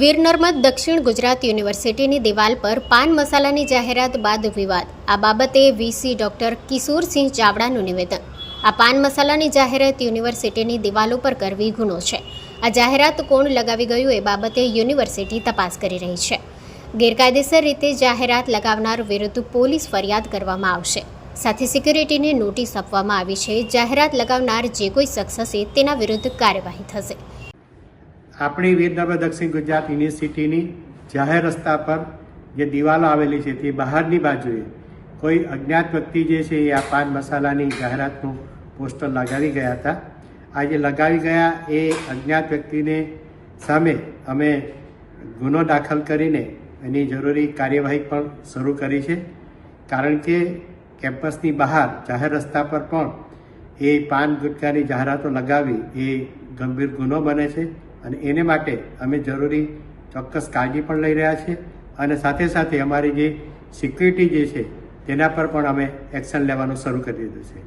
વીર નર્મદ દક્ષિણ ગુજરાત યુનિવર્સિટીની દિવાલ પર પાન મસાલાની જાહેરાત બાદ વિવાદ. આ બાબતે વીસી ડોક્ટર કિશોરસિંહ ચાવડાનું નિવેદન. આ પાન મસાલાની જાહેરાત યુનિવર્સિટીની દિવાલો પર કરવી ગુનો છે. આ જાહેરાત કોણ લગાવી ગયું એ બાબતે યુનિવર્સિટી તપાસ કરી રહી છે. ગેરકાયદેસર રીતે જાહેરાત લગાવનાર વિરુદ્ધ પોલીસ ફરિયાદ કરવામાં આવશે. સાથે સિક્યુરિટીને નોટિસ આપવામાં આવી છે. જાહેરાત લગાવનાર જે કોઈ શખ્સ હશે તેના વિરુદ્ધ કાર્યવાહી થશે. આપણી વીરનર્મદ દક્ષિણ ગુજરાત યુનિવર્સિટીની જાહેર રસ્તા પર જે દિવાલો આવેલી છે તે બહારની બાજુએ કોઈ અજ્ઞાત વ્યક્તિ જે છે એ આ પાન મસાલાની જાહેરાતનું પોસ્ટર લગાવી ગયા હતા. આ જે લગાવી ગયા એ અજ્ઞાત વ્યક્તિને સામે અમે ગુનો દાખલ કરીને એની જરૂરી કાર્યવાહી પણ શરૂ કરી છે. કારણ કે કેમ્પસની બહાર જાહેર રસ્તા પર પણ એ પાન ગુટકાની જાહેરાતો લગાવી એ ગંભીર ગુનો બને છે. અને એને માટે અમે જરૂરી ચોક્કસ કાળજી પણ લઈ રહ્યા છીએ. અને સાથે સાથે અમારી જે સિક્યુરિટી જે છે, તેના પર પણ અમે એક્શન લેવાનું શરૂ કરી દીધું છે.